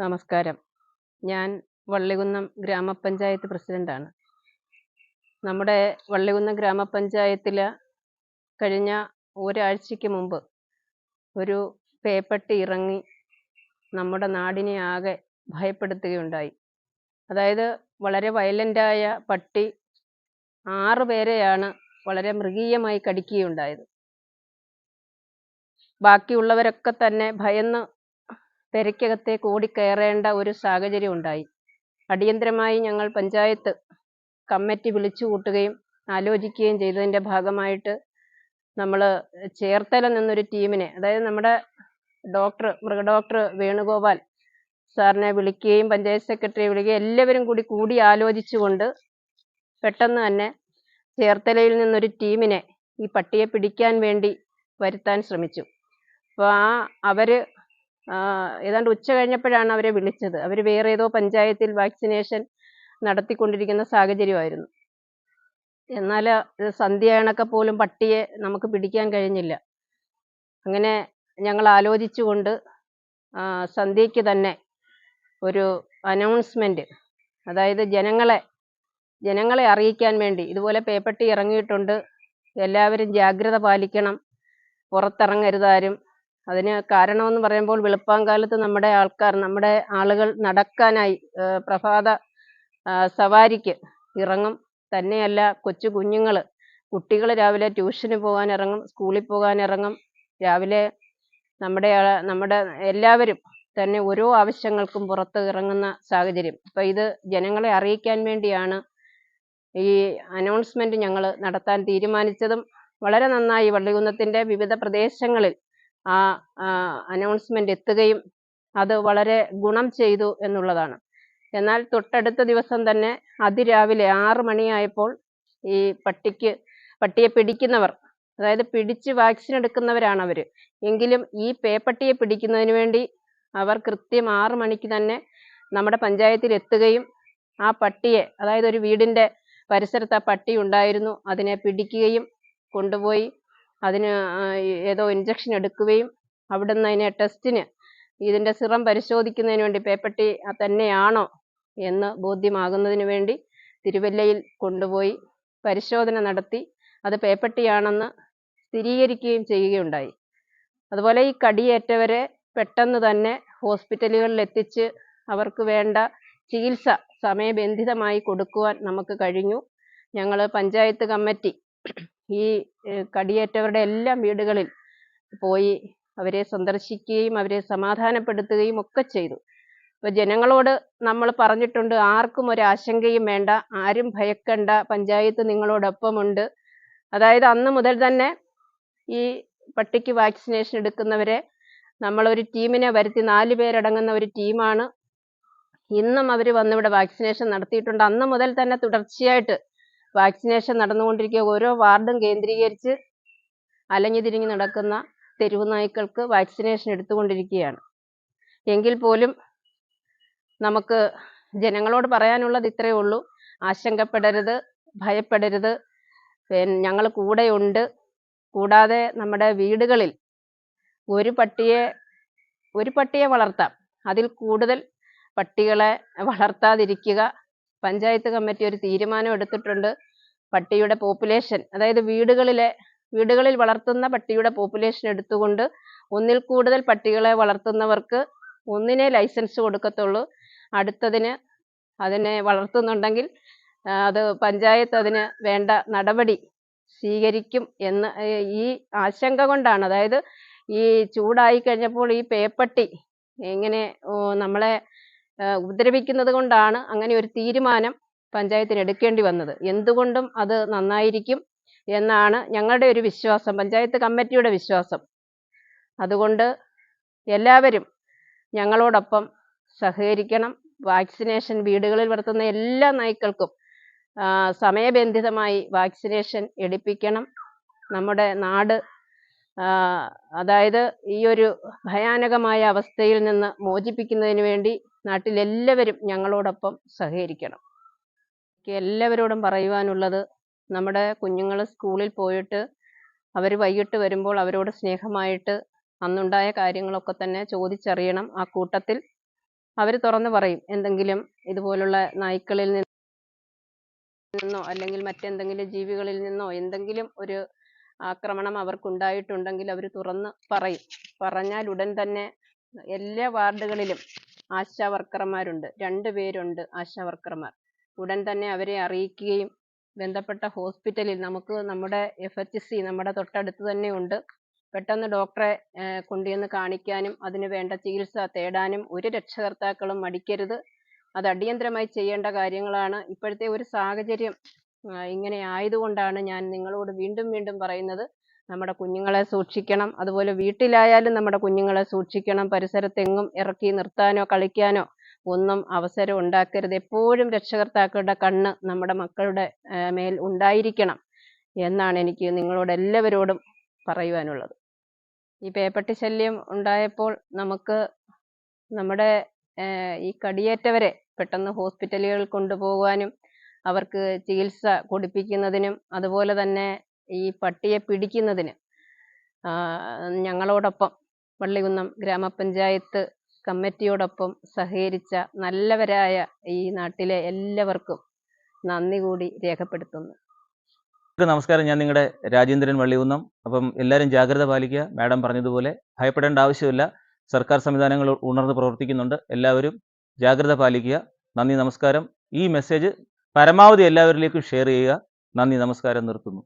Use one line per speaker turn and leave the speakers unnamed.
നമസ്കാരം. ഞാൻ വള്ളികുന്നം ഗ്രാമപഞ്ചായത്ത് പ്രസിഡന്റാണ് നമ്മുടെ വള്ളികുന്നം ഗ്രാമപഞ്ചായത്തിൽ കഴിഞ്ഞ ഒരാഴ്ചയ്ക്ക് മുമ്പ് ഒരു പേപ്പട്ടി ഇറങ്ങി നമ്മുടെ നാടിനെ ആകെ ഭയപ്പെടുത്തുകയുണ്ടായി. അതായത് വളരെ വയലന്റായ പട്ടി ആറ് പേരെയാണ് വളരെ മൃഗീയമായി കടിക്കുകയുണ്ടായത്. ബാക്കിയുള്ളവരൊക്കെ തന്നെ ഭയന്ന് പെരയ്ക്കകത്തേക്ക് ഓടിക്കയറേണ്ട ഒരു സാഹചര്യം ഉണ്ടായി. അടിയന്തരമായി ഞങ്ങൾ പഞ്ചായത്ത് കമ്മിറ്റി വിളിച്ചു കൂട്ടുകയും ആലോചിക്കുകയും ചെയ്തതിന്റെ ഭാഗമായിട്ട് നമ്മൾ ചേർത്തല നിന്നൊരു ടീമിനെ അതായത് നമ്മുടെ ഡോക്ടർ മൃഗഡോക്ടർ വേണുഗോപാൽ സാറിനെ വിളിക്കുകയും പഞ്ചായത്ത് സെക്രട്ടറിയെ വിളിക്കുകയും എല്ലാവരും കൂടി കൂടി ആലോചിച്ചുകൊണ്ട് പെട്ടെന്ന് തന്നെ ചേർത്തലയിൽ നിന്നൊരു ടീമിനെ ഈ പട്ടിയെ പിടിക്കാൻ വേണ്ടി വരുത്താൻ ശ്രമിച്ചു. അപ്പോൾ ആ അവർ ഏതാണ്ട് ഉച്ച കഴിഞ്ഞപ്പോഴാണ് അവരെ വിളിച്ചത്. അവർ വേറെ ഏതോ പഞ്ചായത്തിൽ വാക്സിനേഷൻ നടത്തിക്കൊണ്ടിരിക്കുന്ന സാഹചര്യമായിരുന്നു. എന്നാൽ സന്ധ്യയണക്കെ പോലും പട്ടിയെ നമുക്ക് പിടിക്കാൻ കഴിഞ്ഞില്ല. അങ്ങനെ ഞങ്ങൾ ആലോചിച്ചുകൊണ്ട് സന്ധ്യയ്ക്ക് തന്നെ ഒരു അനൗൺസ്മെന്റ് അതായത് ജനങ്ങളെ ജനങ്ങളെ അറിയിക്കാൻ വേണ്ടി ഇതുപോലെ പേപ്പട്ടി ഇറങ്ങിയിട്ടുണ്ട് എല്ലാവരും ജാഗ്രത പാലിക്കണം പുറത്തിറങ്ങരുതാരും അതിന് കാരണമെന്ന് പറയുമ്പോൾ വെളുപ്പാങ്കാലത്ത് നമ്മുടെ ആൾക്കാർ നമ്മുടെ ആളുകൾ നടക്കാനായി പ്രഭാത സവാരിക്ക് ഇറങ്ങും. തന്നെയല്ല കൊച്ചു കുഞ്ഞുങ്ങൾ കുട്ടികൾ രാവിലെ ട്യൂഷന് പോകാൻ ഇറങ്ങും സ്കൂളിൽ പോകാൻ ഇറങ്ങും രാവിലെ നമ്മുടെ നമ്മുടെ എല്ലാവരും തന്നെ ഓരോ ആവശ്യങ്ങൾക്കും പുറത്ത് ഇറങ്ങുന്ന സാഹചര്യം. അപ്പം ഇത് ജനങ്ങളെ അറിയിക്കാൻ വേണ്ടിയാണ് ഈ അനൗൺസ്മെന്റ് ഞങ്ങൾ നടത്താൻ തീരുമാനിച്ചതും. വളരെ നന്നായി വള്ളികുന്നത്തിന്റെ വിവിധ പ്രദേശങ്ങളിൽ ആ അനൗൺസ്മെന്റ് എത്തുകയും അത് വളരെ ഗുണം ചെയ്തു എന്നുള്ളതാണ്. എന്നാൽ തൊട്ടടുത്ത ദിവസം തന്നെ അതിരാവിലെ ആറ് മണിയായപ്പോൾ ഈ പട്ടിക്ക് പട്ടിയെ പിടിക്കുന്നവർ അതായത് പിടിച്ച് വാക്സിൻ എടുക്കുന്നവരാണ് അവർ എങ്കിലും ഈ പേപ്പട്ടിയെ പിടിക്കുന്നതിന് വേണ്ടി അവർ കൃത്യം ആറ് മണിക്ക് തന്നെ നമ്മുടെ പഞ്ചായത്തിൽ എത്തുകയും ആ പട്ടിയെ അതായത് ഒരു വീടിന്റെ പരിസരത്ത് ആ പട്ടി ഉണ്ടായിരുന്നു അതിനെ പിടിക്കുകയും കൊണ്ടുപോയി അതിന് ഏതോ ഇഞ്ചക്ഷൻ എടുക്കുകയും അവിടുന്ന് അതിനെ ടെസ്റ്റിന് ഇതിന്റെ സിറം പരിശോധിക്കുന്നതിന് വേണ്ടി പേപ്പട്ടി തന്നെയാണോ എന്ന് ബോധ്യമാകുന്നതിന് വേണ്ടി തിരുവല്ലയിൽ കൊണ്ടുപോയി പരിശോധന നടത്തി അത് പേപ്പട്ടിയാണെന്ന് സ്ഥിരീകരിക്കുകയും ചെയ്യുകയുണ്ടായി. അതുപോലെ ഈ കടിയേറ്റവരെ പെട്ടെന്ന് തന്നെ ഹോസ്പിറ്റലുകളിൽ എത്തിച്ച് അവർക്ക് വേണ്ട ചികിത്സ സമയബന്ധിതമായി കൊടുക്കുവാൻ നമുക്ക് കഴിഞ്ഞു. ഞങ്ങൾ പഞ്ചായത്ത് കമ്മിറ്റി ഈ കടിയേറ്റവരുടെ എല്ലാം വീടുകളിൽ പോയി അവരെ സന്ദർശിക്കുകയും അവരെ സമാധാനപ്പെടുത്തുകയും ഒക്കെ ചെയ്തു. ഇപ്പോൾ ജനങ്ങളോട് നമ്മൾ പറഞ്ഞിട്ടുണ്ട് ആർക്കും ഒരു ആശങ്കയും വേണ്ട ആരും ഭയക്കണ്ട പഞ്ചായത്ത് നിങ്ങളോടൊപ്പമുണ്ട്. അതായത് അന്ന് മുതൽ തന്നെ ഈ പട്ടിക്ക് വാക്സിനേഷൻ എടുക്കുന്നവരെ നമ്മളൊരു ടീമിനെ വരുത്തി നാല് പേരടങ്ങുന്ന ഒരു ടീമാണ്. ഇന്നും അവർ വന്നിവിടെ വാക്സിനേഷൻ നടത്തിയിട്ടുണ്ട്. അന്ന് മുതൽ തന്നെ തുടർച്ചയായിട്ട് വാക്സിനേഷൻ നടന്നുകൊണ്ടിരിക്കുക ഓരോ വാർഡും കേന്ദ്രീകരിച്ച് അലഞ്ഞു തിരിഞ്ഞ് നടക്കുന്ന തെരുവ് നായ്ക്കൾക്ക് വാക്സിനേഷൻ എടുത്തുകൊണ്ടിരിക്കുകയാണ് എങ്കിൽ പോലും നമുക്ക് ജനങ്ങളോട് പറയാനുള്ളത് ഇത്രയേ ഉള്ളൂ. ആശങ്കപ്പെടരുത് ഭയപ്പെടരുത്. ഞങ്ങൾ കൂടെയുണ്ട്. കൂടാതെ നമ്മുടെ വീടുകളിൽ ഒരു പട്ടിയെ ഒരു പട്ടിയെ വളർത്താം. അതിൽ കൂടുതൽ പട്ടികളെ വളർത്താതിരിക്കുക. പഞ്ചായത്ത് കമ്മിറ്റി ഒരു തീരുമാനം എടുത്തിട്ടുണ്ട്. പട്ടിയുടെ പോപ്പുലേഷൻ അതായത് വീടുകളിലെ വീടുകളിൽ വളർത്തുന്ന പട്ടിയുടെ പോപ്പുലേഷൻ എടുത്തുകൊണ്ട് ഒന്നിൽ കൂടുതൽ പട്ടികളെ വളർത്തുന്നവർക്ക് ഒന്നിനെ ലൈസൻസ് കൊടുക്കത്തുള്ളൂ. അടുത്തതിന് അതിനെ വളർത്തുന്നുണ്ടെങ്കിൽ അത് പഞ്ചായത്ത് അതിന് വേണ്ട നടപടി സ്വീകരിക്കും എന്ന് ഈ ആശങ്ക കൊണ്ടാണ്. അതായത് ഈ ചൂടായി കഴിഞ്ഞപ്പോൾ ഈ പേപ്പട്ടി ഇങ്ങനെ നമ്മളെ ഉപദ്രവിക്കുന്നത് കൊണ്ടാണ് അങ്ങനെ ഒരു തീരുമാനം പഞ്ചായത്തിന് എടുക്കേണ്ടി വന്നത്. എന്തുകൊണ്ടും അത് നന്നായിരിക്കും എന്നാണ് ഞങ്ങളുടെ ഒരു വിശ്വാസം പഞ്ചായത്ത് കമ്മിറ്റിയുടെ വിശ്വാസം. അതുകൊണ്ട് എല്ലാവരും ഞങ്ങളോടൊപ്പം സഹകരിക്കണം. വാക്സിനേഷൻ വീടുകളിൽ വരുത്തുന്ന എല്ലാ നായ്ക്കൾക്കും സമയബന്ധിതമായി വാക്സിനേഷൻ എടുപ്പിക്കണം. നമ്മുടെ നാട് അതായത് ഈ ഒരു ഭയാനകമായ അവസ്ഥയിൽ നിന്ന് മോചിപ്പിക്കുന്നതിന് വേണ്ടി നാട്ടിലെല്ലാവരും ഞങ്ങളോടൊപ്പം സഹകരിക്കണം. എനിക്ക് എല്ലാവരോടും പറയുവാനുള്ളത് നമ്മുടെ കുഞ്ഞുങ്ങൾ സ്കൂളിൽ പോയിട്ട് അവർ വൈകിട്ട് വരുമ്പോൾ അവരോട് സ്നേഹമായിട്ട് അന്നുണ്ടായ കാര്യങ്ങളൊക്കെ തന്നെ ചോദിച്ചറിയണം. ആ കൂട്ടത്തിൽ അവർ തുറന്നു പറയും എന്തെങ്കിലും ഇതുപോലുള്ള നായ്ക്കളിൽ നിന്നോ അല്ലെങ്കിൽ മറ്റെന്തെങ്കിലും ജീവികളിൽ നിന്നോ എന്തെങ്കിലും ഒരു ആക്രമണം അവർക്കുണ്ടായിട്ടുണ്ടെങ്കിൽ അവർ തുറന്ന് പറയും. പറഞ്ഞാൽ ഉടൻ തന്നെ എല്ലാ വാർഡുകളിലും ആശാ വർക്കർമാരുണ്ട്. രണ്ട് പേരുണ്ട് ആശാ വർക്കർമാർ. ഉടൻ തന്നെ അവരെ അറിയിക്കുകയും ബന്ധപ്പെട്ട ഹോസ്പിറ്റലിൽ നമുക്ക് നമ്മുടെ എഫ് എച്ച് സി നമ്മുടെ തൊട്ടടുത്ത് തന്നെ ഉണ്ട്. പെട്ടെന്ന് ഡോക്ടറെ കൊണ്ടുവന്ന് കാണിക്കാനും അതിന് വേണ്ട ചികിത്സ തേടാനും ഒരു രക്ഷകർത്താക്കളും മടിക്കരുത്. അത് അടിയന്തരമായി ചെയ്യേണ്ട കാര്യങ്ങളാണ്. ഇപ്പോഴത്തെ ഒരു സാഹചര്യം ഇങ്ങനെ ആയതുകൊണ്ടാണ് ഞാൻ നിങ്ങളോട് വീണ്ടും വീണ്ടും പറയുന്നത്. നമ്മുടെ കുഞ്ഞുങ്ങളെ സൂക്ഷിക്കണം. അതുപോലെ വീട്ടിലായാലും നമ്മുടെ കുഞ്ഞുങ്ങളെ സൂക്ഷിക്കണം. പരിസരത്തെങ്ങും ഇറക്കി നിർത്താനോ കളിക്കാനോ ഒന്നും അവസരം ഉണ്ടാക്കരുത്. എപ്പോഴും രക്ഷകർത്താക്കളുടെ കണ്ണ് നമ്മുടെ മക്കളുടെ മേൽ ഉണ്ടായിരിക്കണം എന്നാണ് എനിക്ക് നിങ്ങളോട് എല്ലാവരോടും പറയുവാനുള്ളത്. ഈ പേപ്പട്ടി ശല്യം ഉണ്ടായപ്പോൾ നമുക്ക് നമ്മുടെ ഈ കടിയേറ്റവരെ പെട്ടെന്ന് ഹോസ്പിറ്റലുകളിൽ കൊണ്ടുപോകാനും അവർക്ക് ചികിത്സ കൊടുപ്പിക്കുന്നതിനും അതുപോലെ തന്നെ ഈ പട്ടിയെ പിടിക്കുന്നതിന്. ഞങ്ങളോടൊപ്പം വള്ളികുന്നം ഗ്രാമപഞ്ചായത്ത് കമ്മിറ്റിയോടൊപ്പം സഹകരിച്ച നല്ലവരായ ഈ നാട്ടിലെ എല്ലാവർക്കും നന്ദി കൂടി രേഖപ്പെടുത്തുന്നു.
നമസ്കാരം. ഞാൻ നിങ്ങളുടെ രാജേന്ദ്രൻ വള്ളികുന്നം. അപ്പം എല്ലാവരും ജാഗ്രത പാലിക്കുക. മാഡം പറഞ്ഞതുപോലെ ഭയപ്പെടേണ്ട ആവശ്യമില്ല. സർക്കാർ സംവിധാനങ്ങൾ ഉണർന്ന് പ്രവർത്തിക്കുന്നുണ്ട്. എല്ലാവരും ജാഗ്രത പാലിക്കുക. നന്ദി നമസ്കാരം. ഈ മെസ്സേജ് പരമാവധി എല്ലാവരിലേക്കും ഷെയർ ചെയ്യുക. നന്ദി നമസ്കാരം നിർത്തുന്നു.